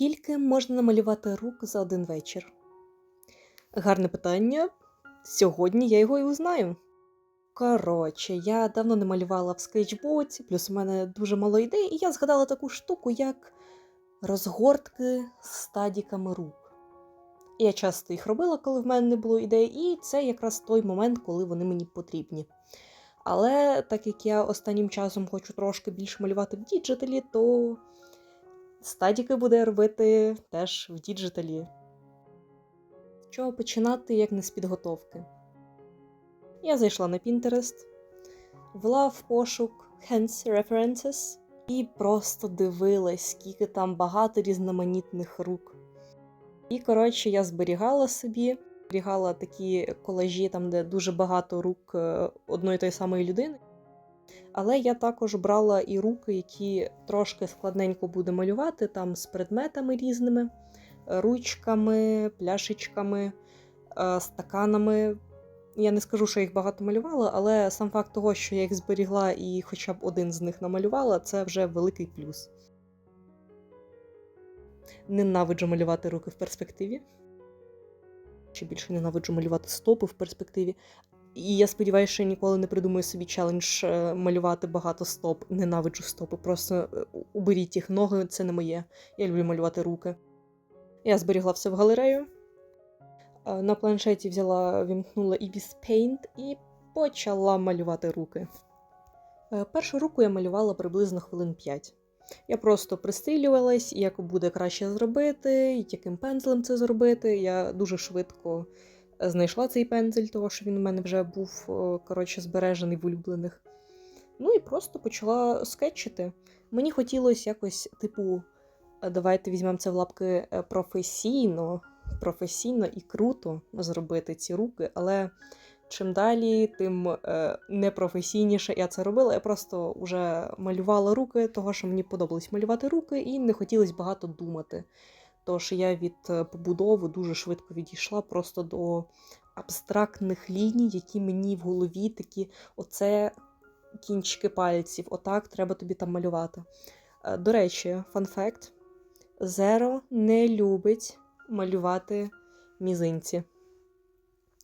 Скільки можна намалювати рук за один вечір? Гарне питання. Сьогодні я його і узнаю. Коротше, я давно не малювала в скетчбоці, плюс у мене дуже мало ідей, і я згадала таку штуку, як розгортки з стадіками рук. Я часто їх робила, коли в мене не було ідей, і це якраз той момент, коли вони мені потрібні. Але так як я останнім часом хочу трошки більше малювати в діджиталі, то стадіки буде робити теж в діджиталі. З чого починати, як не з підготовки? Я зайшла на Pinterest, ввела в пошук Hands References і просто дивилась, скільки там багато різноманітних рук. І, коротше, я зберігала собі, зберігала такі колажі, там, де дуже багато рук е, одної тої самої людини. Але я також брала і руки, які трошки складненько буде малювати, там з предметами різними, ручками, пляшечками, е, стаканами. Я не скажу, що їх багато малювала, але сам факт того, що я їх зберігла і хоча б один з них намалювала, це вже великий плюс. Ненавиджу малювати руки в перспективі. Ще більше ненавиджу малювати стопи в перспективі. І я сподіваюся, що я ніколи не придумаю собі челендж е, малювати багато стоп. Ненавиджу стопи. Просто е, уберіть їх ноги, це не моє. Я люблю малювати руки. Я зберігла все в галерею. Е, На планшеті взяла, вімкнула Ibis Paint і почала малювати руки. Першу руку я малювала приблизно хвилин 5. Я просто пристилювалась, як буде краще зробити, яким пензлем це зробити. Я дуже швидко знайшла цей пензель, тому що він у мене вже був е, коротше, збережений в улюблених. Ну і просто почала скетчити. Мені хотілося якось, типу, давайте візьмемо це в лапки е, професійно, професійно і круто зробити ці руки, але чим далі, тим е, непрофесійніше я це робила. Я просто вже малювала руки, того що мені подобалось малювати руки, і не хотілося багато думати. Тож я від е, побудови дуже швидко відійшла просто до абстрактних ліній, які мені в голові такі, оце кінчики пальців, отак треба тобі там малювати. Е, До речі, фан-факт: Зеро не любить малювати мізинці.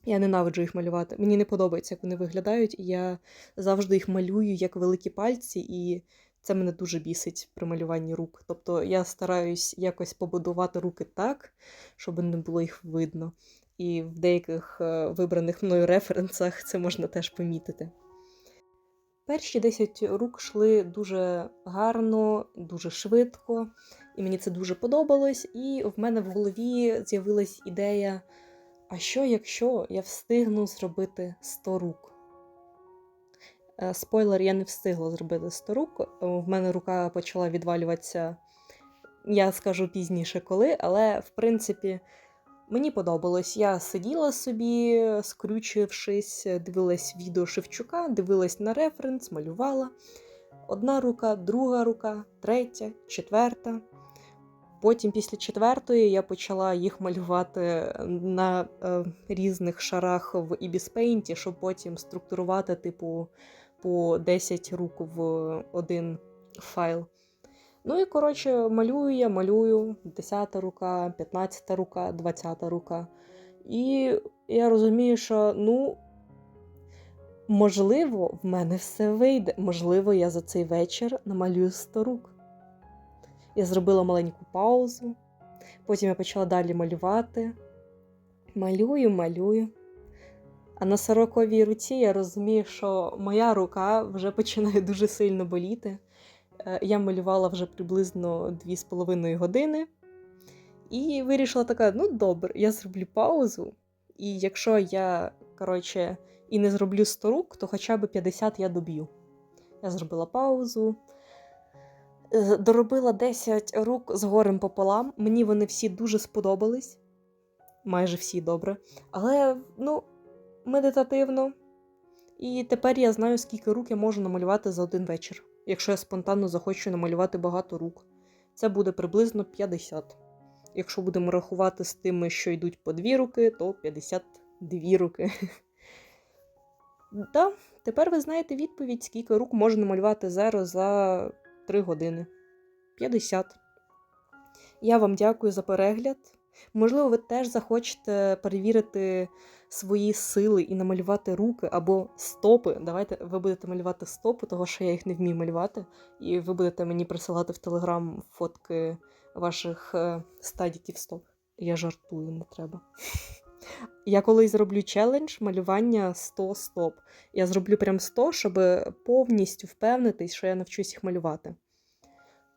Я ненавиджу їх малювати. Мені не подобається, як вони виглядають, і я завжди їх малюю як великі пальці, і це мене дуже бісить при малюванні рук. Тобто я стараюсь якось побудувати руки так, щоб не було їх видно. І в деяких е, вибраних мною референсах це можна теж помітити. Перші 10 рук йшли дуже гарно, дуже швидко, і мені це дуже подобалось. І в мене в голові з'явилась ідея: а що, якщо я встигну зробити 100 рук? Е, Спойлер, я не встигла зробити 100 рук. Е, В мене рука почала відвалюватися, я скажу пізніше коли, але в принципі мені подобалось. Я сиділа собі, скрючившись, дивилась відео Шевчука, дивилась на референс, малювала. Одна рука, друга рука, третя, четверта. Потім, після четвертої, я почала їх малювати на е, різних шарах в Ibis щоб потім структурувати, типу, по 10 рук в один файл. Ну і, коротше, малюю я, малюю 10 рука, 15 рука, 20 рука. І я розумію, що, ну, можливо, в мене все вийде. Можливо, я за цей вечір намалюю 100 рук. Я зробила маленьку паузу. Потім я почала далі малювати. Малюю, малюю. А на сороковій руці я розумію, що моя рука вже починає дуже сильно боліти. Е, Я малювала вже приблизно 2,5 години. І вирішила така: ну добре, я зроблю паузу. І якщо я, коротше, і не зроблю 100 рук, то хоча б 50 я доб'ю. Я зробила паузу. Е, Доробила 10 рук з горем пополам. Мені вони всі дуже сподобались. Майже всі добре. Але, ну, медитативно. І тепер я знаю, скільки рук я можу намалювати за один вечір. Якщо я спонтанно захочу намалювати багато рук. Це буде приблизно 50. Якщо будемо рахувати з тими, що йдуть по дві руки, то 52 руки. Так, тепер ви знаєте відповідь, скільки рук можна намалювати зеро за 3 години. 50. Я вам дякую за перегляд. Можливо, ви теж захочете перевірити свої сили і намалювати руки або стопи. Давайте ви будете малювати стопи, того що я їх не вмію малювати, і ви будете мені присилати в Телеграм фотки ваших е, стадіків стоп. Я жартую, не треба. Я колись зроблю челендж малювання 100 стоп. Я зроблю прям 100, щоб повністю впевнитись, що я навчусь їх малювати.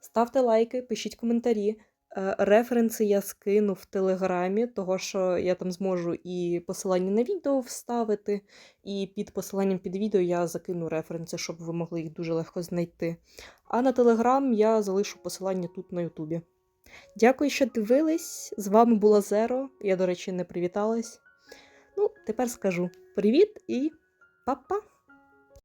Ставте лайки, пишіть коментарі. Е, Референси я скину в телеграмі, того що я там зможу і посилання на відео вставити, і під посиланням під відео я закину референси, щоб ви могли їх дуже легко знайти. А на телеграм я залишу посилання тут на Ютубі. Дякую, що дивились. З вами була Зеро. Я, до речі, не привіталась. Ну, тепер скажу привіт і па-па!